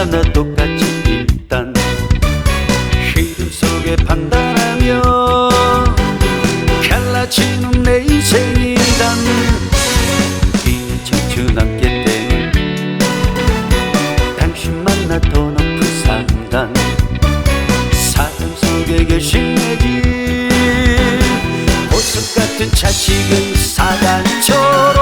하나 똑같이 일단 시름 속에 판단하며 갈라지는 내 인생이란 이 청춘 앞에 때문 당신 만나 더 높은 상단 사람 속에 결심해진 보석 같은 자식은 사단처럼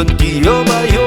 한번 뛰어봐요.